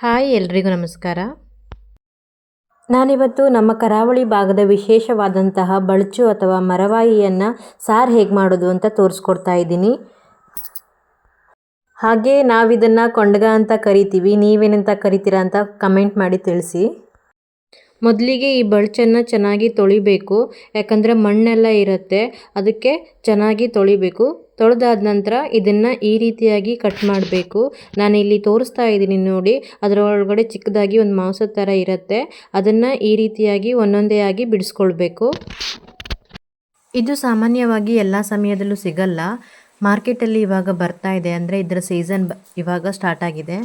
Hi, ಎಲ್ರಿಗೂ ನಮಸ್ಕಾರ. ನಾನಿವತ್ತು ನಮ್ಮ ಕರಾವಳಿ ಭಾಗದ ವಿಶೇಷವಾದಂತಹ ಬಳಚು ಅಥವಾ ಮರವಾಯಿಯನ್ನು ಸಾರು ಹೇಗೆ ಮಾಡೋದು ಅಂತ ತೋರಿಸ್ಕೊಡ್ತಾ ಇದ್ದೀನಿ. ಹಾಗೆ ನಾವಿದನ್ನು ಕೊಂಡಗ ಅಂತ ಕರಿತೀವಿ. ನೀವೇನಂತ ಕರಿತೀರಾ ಅಂತ ಕಮೆಂಟ್ ಮಾಡಿ ತಿಳಿಸಿ. ಮೊದಲಿಗೆ ಈ ಬಳ್ಚನ್ನು ಚೆನ್ನಾಗಿ ತೊಳಿಬೇಕು, ಯಾಕಂದರೆ ಮಣ್ಣೆಲ್ಲ ಇರುತ್ತೆ, ಅದಕ್ಕೆ ಚೆನ್ನಾಗಿ ತೊಳಿಬೇಕು. ತೊಳೆದಾದ ನಂತರ ಇದನ್ನು ಈ ರೀತಿಯಾಗಿ ಕಟ್ ಮಾಡಬೇಕು. ನಾನು ಇಲ್ಲಿ ತೋರಿಸ್ತಾ ಇದ್ದೀನಿ ನೋಡಿ, ಅದರೊಳಗಡೆ ಚಿಕ್ಕದಾಗಿ ಒಂದು ಮಾಂಸದ ಥರ ಇರುತ್ತೆ, ಅದನ್ನು ಈ ರೀತಿಯಾಗಿ ಒಂದೊಂದೇ ಆಗಿ ಬಿಡಿಸ್ಕೊಳ್ಬೇಕು. ಇದು ಸಾಮಾನ್ಯವಾಗಿ ಎಲ್ಲ ಸಮಯದಲ್ಲೂ ಸಿಗಲ್ಲ. ಮಾರ್ಕೆಟಲ್ಲಿ ಇವಾಗ ಬರ್ತಾ ಇದೆ, ಅಂದರೆ ಇದರ ಸೀಸನ್ ಇವಾಗ ಸ್ಟಾರ್ಟ್ ಆಗಿದೆ.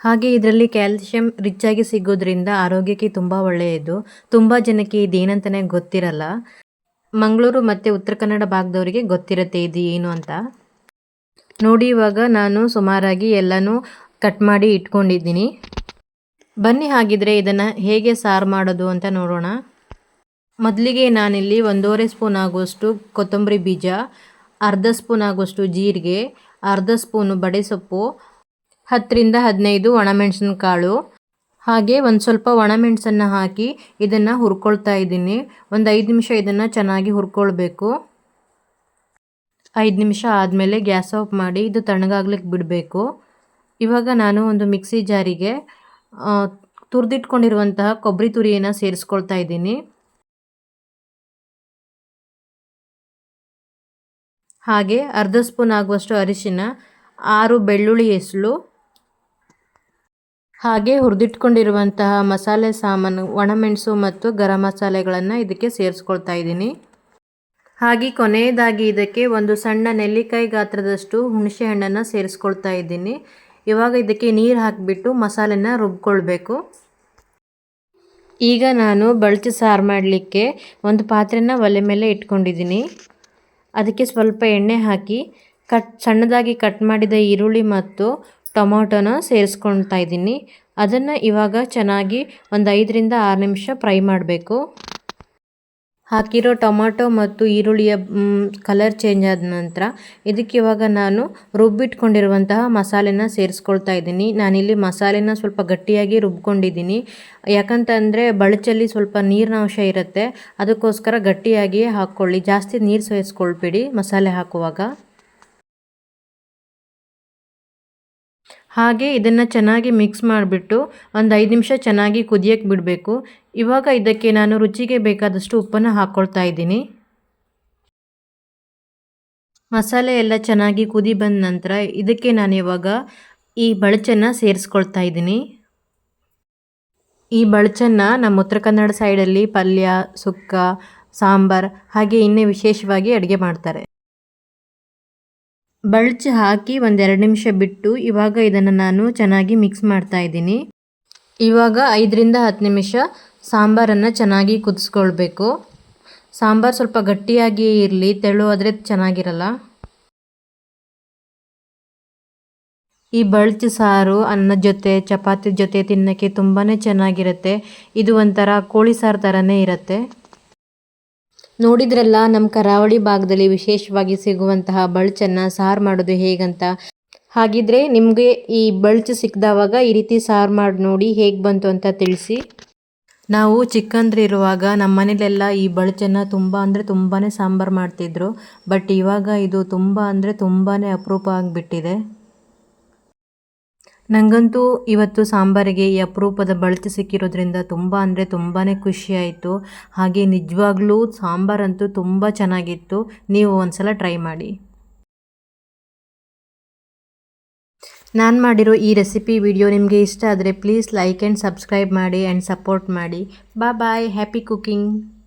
ಹಾಗೆ ಇದರಲ್ಲಿ ಕ್ಯಾಲ್ಸಿಯಂ ರಿಚ್ ಆಗಿ ಸಿಗೋದ್ರಿಂದ ಆರೋಗ್ಯಕ್ಕೆ ತುಂಬ ಒಳ್ಳೆಯದು. ತುಂಬ ಜನಕ್ಕೆ ಇದೇನಂತಲೇ ಗೊತ್ತಿರಲ್ಲ. ಮಂಗಳೂರು ಮತ್ತು ಉತ್ತರ ಕನ್ನಡ ಭಾಗದವರಿಗೆ ಗೊತ್ತಿರುತ್ತೆ ಇದು ಏನು ಅಂತ. ನೋಡಿ ಇವಾಗ ನಾನು ಸುಮಾರಾಗಿ ಎಲ್ಲನೂ ಕಟ್ ಮಾಡಿ ಇಟ್ಕೊಂಡಿದ್ದೀನಿ. ಬನ್ನಿ ಹಾಗಿದ್ರೆ ಇದನ್ನು ಹೇಗೆ ಸಾರು ಮಾಡೋದು ಅಂತ ನೋಡೋಣ. ಮೊದಲಿಗೆ ನಾನಿಲ್ಲಿ ಒಂದೂವರೆ ಸ್ಪೂನ್ ಆಗುವಷ್ಟು ಕೊತ್ತಂಬರಿ ಬೀಜ, ಅರ್ಧ ಸ್ಪೂನ್ ಆಗುವಷ್ಟು ಜೀರಿಗೆ, ಅರ್ಧ ಸ್ಪೂನು ಬಡೆಸೊಪ್ಪು ಹತ್ತರಿಂದ ಹದಿನೈದು ಒಣಮೆಣಸಿನಕಾಳು. ಹಾಗೆ ಒಂದು ಸ್ವಲ್ಪ ಒಣಮೆಣಸನ್ನು ಹಾಕಿ ಇದನ್ನು ಹುರ್ಕೊಳ್ತಾ ಇದ್ದೀನಿ. ಒಂದು ಐದು ನಿಮಿಷ ಇದನ್ನು ಚೆನ್ನಾಗಿ ಹುರ್ಕೊಳ್ಬೇಕು. ಐದು ನಿಮಿಷ ಆದಮೇಲೆ ಗ್ಯಾಸ್ ಆಫ್ ಮಾಡಿ ಇದು ತಣ್ಣಗಾಗ್ಲಿಕ್ಕೆ ಬಿಡಬೇಕು. ಇವಾಗ ನಾನು ಒಂದು ಮಿಕ್ಸಿ ಜಾರಿಗೆ ತುರಿದಿಟ್ಕೊಂಡಿರುವಂತಹ ಕೊಬ್ಬರಿ ತುರಿಯನ್ನು ಸೇರಿಸ್ಕೊಳ್ತಾ ಇದ್ದೀನಿ. ಹಾಗೆ ಅರ್ಧ ಸ್ಪೂನ್ ಆಗುವಷ್ಟು ಅರಿಶಿನ, ಆರು ಬೆಳ್ಳುಳ್ಳಿ ಎಸಳು ಹಾಗೆ ಹುರಿದಿಟ್ಕೊಂಡಿರುವಂತಹ ಮಸಾಲೆ ಸಾಮಾನು ಒಣಮೆಣಸು ಮತ್ತು ಗರಂ ಮಸಾಲೆಗಳನ್ನು ಇದಕ್ಕೆ ಸೇರಿಸ್ಕೊಳ್ತಾ ಇದ್ದೀನಿ. ಹಾಗೆ ಕೊನೆಯದಾಗಿ ಇದಕ್ಕೆ ಒಂದು ಸಣ್ಣ ನೆಲ್ಲಿಕಾಯಿ ಗಾತ್ರದಷ್ಟು ಹುಣಸೆ ಹಣ್ಣನ್ನು ಸೇರಿಸ್ಕೊಳ್ತಾ ಇದ್ದೀನಿ. ಇವಾಗ ಇದಕ್ಕೆ ನೀರು ಹಾಕಿಬಿಟ್ಟು ಮಸಾಲೆನ ರುಬ್ಕೊಳ್ಬೇಕು. ಈಗ ನಾನು ಬಳಚಿ ಸಾರು ಮಾಡಲಿಕ್ಕೆ ಒಂದು ಪಾತ್ರೆನ ಒಲೆ ಮೇಲೆ ಇಟ್ಕೊಂಡಿದ್ದೀನಿ. ಅದಕ್ಕೆ ಸ್ವಲ್ಪ ಎಣ್ಣೆ ಹಾಕಿ ಕಟ್ ಸಣ್ಣದಾಗಿ ಕಟ್ ಮಾಡಿದ ಈರುಳ್ಳಿ ಮತ್ತು ಟೊಮೊಟೊನ ಸೇರಿಸ್ಕೊಳ್ತಾ ಇದ್ದೀನಿ. ಅದನ್ನು ಇವಾಗ ಚೆನ್ನಾಗಿ ಒಂದು ಐದರಿಂದ ಆರು ನಿಮಿಷ ಫ್ರೈ ಮಾಡಬೇಕು. ಹಾಕಿರೋ ಟೊಮೊಟೊ ಮತ್ತು ಈರುಳ್ಳಿಯ ಕಲರ್ ಚೇಂಜ್ ಆದ ನಂತರ ಇದಕ್ಕೆ ಇವಾಗ ನಾನು ರುಬ್ಬಿಟ್ಕೊಂಡಿರುವಂತಹ ಮಸಾಲೆನ ಸೇರಿಸ್ಕೊಳ್ತಾ ಇದ್ದೀನಿ. ನಾನಿಲ್ಲಿ ಮಸಾಲೆನ ಸ್ವಲ್ಪ ಗಟ್ಟಿಯಾಗಿ ರುಬ್ಕೊಂಡಿದ್ದೀನಿ. ಯಾಕಂತಂದರೆ ಬಳಚಲ್ಲಿ ಸ್ವಲ್ಪ ನೀರಿನ ಅಂಶ ಇರುತ್ತೆ. ಅದಕ್ಕೋಸ್ಕರ ಗಟ್ಟಿಯಾಗಿಯೇ ಹಾಕ್ಕೊಳ್ಳಿ. ಜಾಸ್ತಿ ನೀರು ಸೇರಿಸ್ಕೊಳ್ಬೇಡಿ ಮಸಾಲೆ ಹಾಕುವಾಗ. ಹಾಗೆ ಇದನ್ನು ಚೆನ್ನಾಗಿ ಮಿಕ್ಸ್ ಮಾಡಿಬಿಟ್ಟು ಒಂದು ಐದು ನಿಮಿಷ ಚೆನ್ನಾಗಿ ಕುದಿಯಕ್ಕೆ ಬಿಡಬೇಕು. ಇವಾಗ ಇದಕ್ಕೆ ನಾನು ರುಚಿಗೆ ಬೇಕಾದಷ್ಟು ಉಪ್ಪನ್ನು ಹಾಕ್ಕೊಳ್ತಾ ಇದ್ದೀನಿ. ಮಸಾಲೆ ಎಲ್ಲ ಚೆನ್ನಾಗಿ ಕುದಿ ಬಂದ ನಂತರ ಇದಕ್ಕೆ ನಾನು ಇವಾಗ ಈ ಬಳಚನ್ನು ಸೇರಿಸ್ಕೊಳ್ತಾ ಇದ್ದೀನಿ. ಈ ಬಳಚನ್ನು ನಮ್ಮ ಉತ್ತರ ಕನ್ನಡ ಸೈಡಲ್ಲಿ ಪಲ್ಯ, ಸುಕ್ಕ, ಸಾಂಬಾರ್ ಹಾಗೆ ಇನ್ನೇ ವಿಶೇಷವಾಗಿ ಅಡುಗೆ ಮಾಡ್ತಾರೆ. ಬಳ್ಚಿ ಹಾಕಿ ಒಂದೆರಡು ನಿಮಿಷ ಬಿಟ್ಟು ಇವಾಗ ಇದನ್ನು ನಾನು ಚೆನ್ನಾಗಿ ಮಿಕ್ಸ್ ಮಾಡ್ತಾ ಇದ್ದೀನಿ. ಇವಾಗ ಐದರಿಂದ ಹತ್ತು ನಿಮಿಷ ಸಾಂಬಾರನ್ನು ಚೆನ್ನಾಗಿ ಕುದಿಸ್ಕೊಳ್ಬೇಕು. ಸಾಂಬಾರು ಸ್ವಲ್ಪ ಗಟ್ಟಿಯಾಗಿ ಇರಲಿ, ತೆಳು ಆದರೆ ಚೆನ್ನಾಗಿರಲ್ಲ. ಈ ಬಳ್ಚಿ ಸಾರು ಅನ್ನದ ಜೊತೆ, ಚಪಾತಿ ಜೊತೆ ತಿನ್ನೋಕ್ಕೆ ತುಂಬಾ ಚೆನ್ನಾಗಿರುತ್ತೆ. ಇದು ಒಂಥರ ಕೋಳಿ ಸಾರು ಥರನೇ ಇರುತ್ತೆ. ನೋಡಿದ್ರಲ್ಲ ನಮ್ಮ ಕರಾವಳಿ ಭಾಗದಲ್ಲಿ ವಿಶೇಷವಾಗಿ ಸಿಗುವಂತಹ ಬಳ್ಚನ್ನು ಸಾರು ಮಾಡೋದು ಹೇಗಂತ? ಹಾಗಿದ್ರೆ ನಿಮಗೆ ಈ ಬಳ್ಚು ಸಿಕ್ಕಿದವಾಗ ಈ ರೀತಿ ಸಾರು ಮಾಡಿ ನೋಡಿ ಹೇಗೆ ಬಂತು ಅಂತ ತಿಳಿಸಿ. ನಾವು ಚಿಕ್ಕಂದ್ರಿರುವಾಗ ನಮ್ಮ ಮನೇಲೆಲ್ಲ ಈ ಬಳ್ಚನ್ನು ತುಂಬ ಅಂದರೆ ತುಂಬಾ ಸಾಂಬಾರು ಮಾಡ್ತಿದ್ರು. ಬಟ್ ಇವಾಗ ಇದು ತುಂಬ ಅಂದರೆ ತುಂಬಾ ಅಪರೂಪ ಆಗಿಬಿಟ್ಟಿದೆ. ನನಗಂತೂ ಇವತ್ತು ಸಾಂಬಾರಿಗೆ ಈ ಅಪರೂಪದ ಬಳಕೆ ಸಿಕ್ಕಿರೋದ್ರಿಂದ ತುಂಬ ಅಂದರೆ ತುಂಬಾ ಖುಷಿಯಾಯಿತು ಹಾಗೆ ನಿಜವಾಗ್ಲೂ ಸಾಂಬಾರಂತೂ ತುಂಬ ಚೆನ್ನಾಗಿತ್ತು. ನೀವು ಒಂದ್ಸಲ ಟ್ರೈ ಮಾಡಿ. ನಾನು ಮಾಡಿರೋ ಈ ರೆಸಿಪಿ ವಿಡಿಯೋ ನಿಮಗೆ ಇಷ್ಟ ಆದರೆ ಪ್ಲೀಸ್ ಲೈಕ್ ಆ್ಯಂಡ್ ಸಬ್ಸ್ಕ್ರೈಬ್ ಮಾಡಿ ಆ್ಯಂಡ್ ಸಪೋರ್ಟ್ ಮಾಡಿ. ಬಾ ಬಾಯ್, ಹ್ಯಾಪಿ ಕುಕಿಂಗ್.